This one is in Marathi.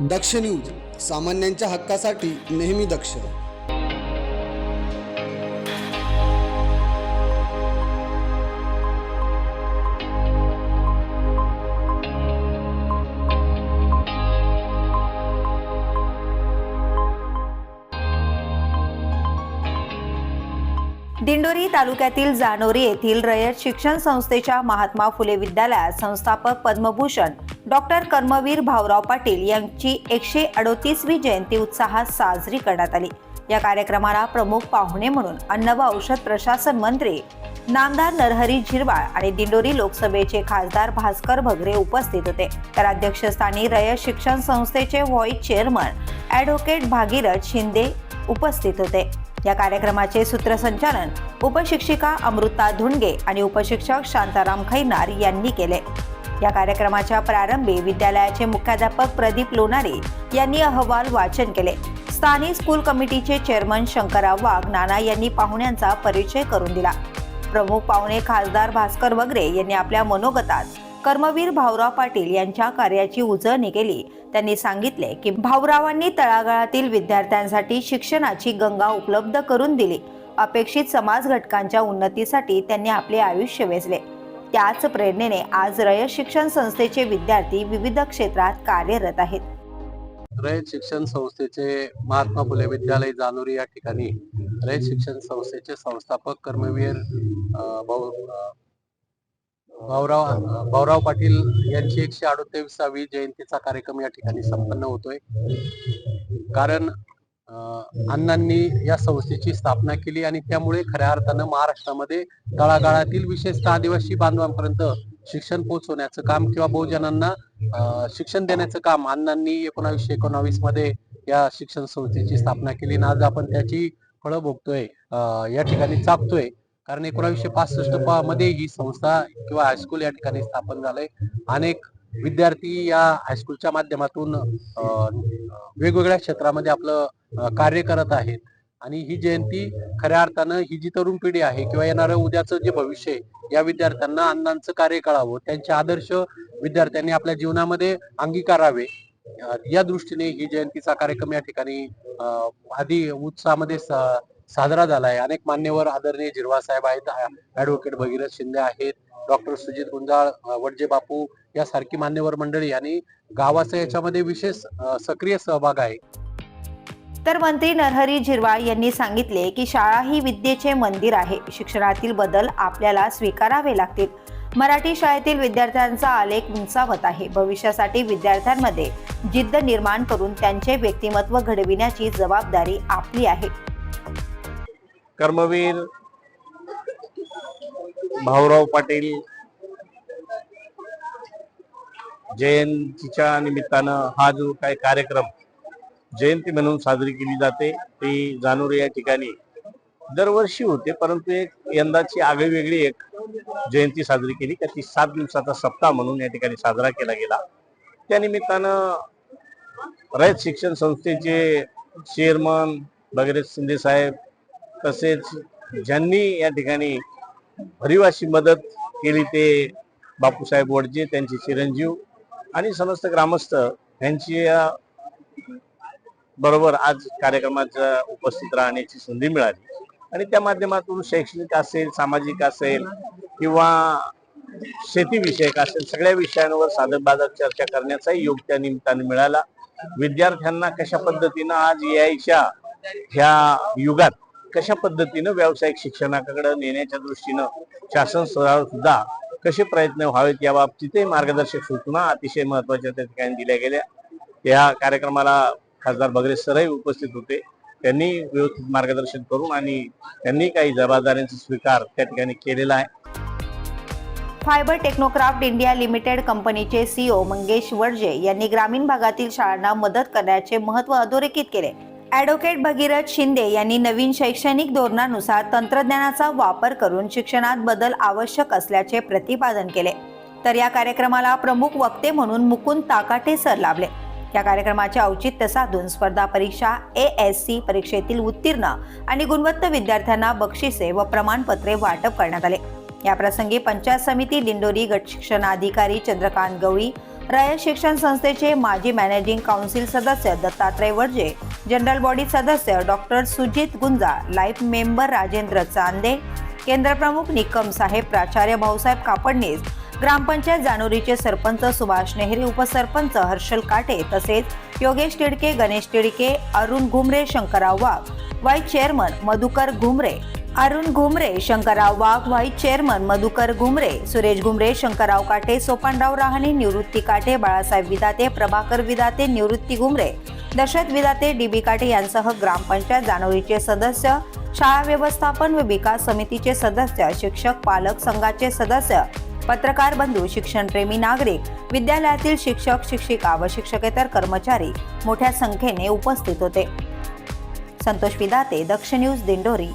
दक्ष न्यूज सामान्यांच्या हक्कासाठी नेहमी दक्ष. दिंडोरी तालुक्यातील जानोरी येथील रयत शिक्षण संस्थेच्या महात्मा फुले विद्यालयात संस्थापक पद्मभूषण डॉक्टर कर्मवीर भाऊराव पाटील यांची एकशे अडोतीसवी जयंती उत्साहात साजरी करण्यात आली. या कार्यक्रमाला प्रमुख पाहुणे म्हणून अन्न व औषध प्रशासन मंत्री नामदार नरहरी झिरवाळ आणि दिंडोरी लोकसभेचे खासदार भास्कर भगरे उपस्थित होते. तर अध्यक्षस्थानी रयत शिक्षण संस्थेचे vice chairman advocate Bhagirath Shinde उपस्थित होते. या कार्यक्रमाचे सूत्रसंचालन उपशिक्षिका अमृता धुंडगे आणि उपशिक्षक शांताराम खैनार यांनी केले. या कार्यक्रमाच्या प्रारंभी विद्यालयाचे मुख्याध्यापक प्रदीप लोणारे यांनी अहवाल वाचन केले. स्थानिक स्कूल कमिटीचे चेअरमन शंकरराव वाघ नाना यांनी पाहुण्यांचा परिचय करून दिला. प्रमुख पाहुणे खासदार भास्कर वगैरे यांनी आपल्या मनोगतात कर्मवीर भाऊराव पाटील यांच्या कार्याची उजळणी केली. त्यांनी सांगितले की भाऊरावांनी तळागाळातील विद्यार्थ्यांसाठी शिक्षणाची गंगा उपलब्ध करून दिली. अपेक्षित समाज घटकांच्या उन्नतीसाठी त्यांनी आपले आयुष्य वेचले. त्याच प्रेरणेने आज रयत शिक्षण संस्थेचे विद्यार्थी विविध क्षेत्रात कार्यरत आहेत. रयत शिक्षण संस्थेचे महात्मा फुले विद्यालय जानोरी या ठिकाणी रयत शिक्षण संस्थेचे संस्थापक कर्मवीर अं, भाऊ भाऊराव भाऊराव पाटील यांची एकशे अडोतीसावी जयंतीचा कार्यक्रम या ठिकाणी संपन्न होतोय. कारण अण्णांनी या संस्थेची स्थापना केली आणि त्यामुळे खऱ्या अर्थानं महाराष्ट्रामध्ये तळागाळातील विशेषतः आदिवासी बांधवांपर्यंत शिक्षण पोहोचवण्याचं काम किंवा बहुजनांना शिक्षण देण्याचं काम अण्णांनी एकोणावीसशे एकोणावीसमध्ये या शिक्षण संस्थेची स्थापना केली आणि आज आपण त्याची फळं भोगतोय या ठिकाणी चापतोय. कारण एकोणावीसशे पासष्टमध्ये ही संस्था किंवा हायस्कूल या ठिकाणी स्थापन झालंय. अनेक विद्यार्थी या हायस्कूलच्या माध्यमातून वेगवेगळ्या क्षेत्रामध्ये आपलं कार्य करत आहेत. आणि ही जयंती खऱ्या अर्थानं ही जी तरुण पिढी आहे किंवा येणारं उद्याचं जे भविष्य आहे या विद्यार्थ्यांना अण्णांचं कार्य कळावं. त्यांचे आदर्श विद्यार्थ्यांनी आपल्या जीवनामध्ये अंगीकारावे. या दृष्टीने ही जयंतीचा कार्यक्रम या ठिकाणी आधी उत्साहामध्ये सा- साजरा झाला आहे अनेक मान्यवर आदरणीय जिरवा साहेब आहेत. ऍडव्होकेट भगीरथ शिंदे आहेत. डॉक्टर सुजित गुंजाळ वडजे बापू यासारखी मान्यवर मंडळी आणि गावाचा याच्यामध्ये विशेष सक्रिय सहभाग आहे. तर मंत्री नरहरी झिरवाळ यांनी सांगितले की शाळा ही विद्येचे मंदिर आहे. शिक्षणातील बदल आपल्याला स्वीकारावे लागतील. मराठी शाळेतील विद्यार्थ्यांचा आलेख उंचावत आहे. भविष्यासाठी विद्यार्थ्यांमध्ये जिद्द निर्माण करून त्यांचे व्यक्तिमत्व घडविण्याची जबाबदारी आपली आहे. कर्मवीर भाऊराव पाटील जयंतीच्या निमित्तानं हा जो काही कार्यक्रम जयंती म्हणून साजरी केली जाते ती जानोरे या ठिकाणी दरवर्षी होते परंतु एक यंदाची आगळीवेगळी एक जयंती साजरी केली का ती सात दिवसाचा सप्ताह म्हणून या ठिकाणी साजरा केला गेला. त्या निमित्तानं रयत शिक्षण संस्थेचे चेअरमन भगीरथ शिंदे साहेब तसेच ज्यांनी या ठिकाणी भरीव मदत केली ते बापूसाहेब वडजे त्यांचे चिरंजीव आणि समस्त ग्रामस्थ यांची बरोबर आज कार्यक्रमाच्या उपस्थित राहण्याची संधी मिळाली आणि त्या माध्यमातून शैक्षणिक असेल सामाजिक असेल किंवा शेतीविषयक असेल सगळ्या विषयांवर साधक बाधक चर्चा करण्याचाही योग त्या निमित्ताने मिळाला. विद्यार्थ्यांना कशा पद्धतीनं आज यायच्या ह्या युगात कशा पद्धतीनं व्यावसायिक शिक्षणाकडे नेण्याच्या दृष्टीनं शासन स्तरावर सुद्धा कसे प्रयत्न व्हावेत या बाबतीतही मार्गदर्शक सूचना अतिशय महत्त्वाच्या त्या ठिकाणी दिल्या गेल्या. या कार्यक्रमाला खासदार बगरे सरही उपस्थित होते. त्यांनी व्यवस्थित मार्गदर्शन करून आणि त्यांनी काही जबाबदाऱ्यांचा स्वीकार त्या ठिकाणी केलेला आहे. फायबर टेक्नोक्राफ्ट इंडिया लिमिटेड कंपनीचे सीईओ मंगेश वडजे यांनी ग्रामीण भागातील शाळांना मदत करण्याचे महत्त्व अधोरेखित केले. ॲडव्होकेट भगीरथ शिंदे यांनी नवीन शैक्षणिक धोरणानुसार तंत्रज्ञानाचा वापर करून शिक्षणात बदल आवश्यक असल्याचे प्रतिपादन केले. तर या कार्यक्रमाला प्रमुख वक्ते म्हणून मुकुंद ताकाटे सर लाभले. या कार्यक्रमाचे औचित्य साधून स्पर्धा परीक्षा ए एस सी परीक्षेतील उत्तीर्ण आणि गुणवत्त विद्यार्थ्यांना बक्षिसे व प्रमाणपत्रे वाटप करण्यात आले. याप्रसंगी पंचायत समिती दिंडोरी गट शिक्षणाधिकारी चंद्रकांत गवळी रयत शिक्षण संस्थेचे माजी मॅनेजिंग काउन्सिल सदस्य दत्तात्रय वर्जे जनरल बॉडी सदस्य doctor Sujit Gunja life member Rajendra Chande केंद्रप्रमुख Nikam साहेब प्राचार्य भाऊसाहेब कापडणीस ग्रामपंचायत जानोरीचे सरपंच सुभाष नेहरे उपसरपंच हर्षल काटे तसेच Yogesh Tidke Ganesh Tidke Arun Ghumare Shankarrao Wagh vice chairman Madhukar Ghumare Arun Ghumare Shankarrao Wagh vice chairman Madhukar Ghumare Suresh Ghumare Shankarrao Kate Sopanrao Rahane Nivrutti Kate Balasaheb Vidate Prabhakar Vidate Nivrutti Ghumare Dashrath Vidate DB Kate यांसह ग्रामपंचायत जानोरीचे सदस्य शाळा व्यवस्थापन व विकास समितीचे सदस्य शिक्षक पालक संघाचे सदस्य पत्रकार बंधू शिक्षणप्रेमी नागरिक विद्यालयातील शिक्षक शिक्षिका व शिक्षकेतर कर्मचारी मोठ्या संख्येने उपस्थित होते. संतोष विदाते दक्ष न्यूज दिंडोरी.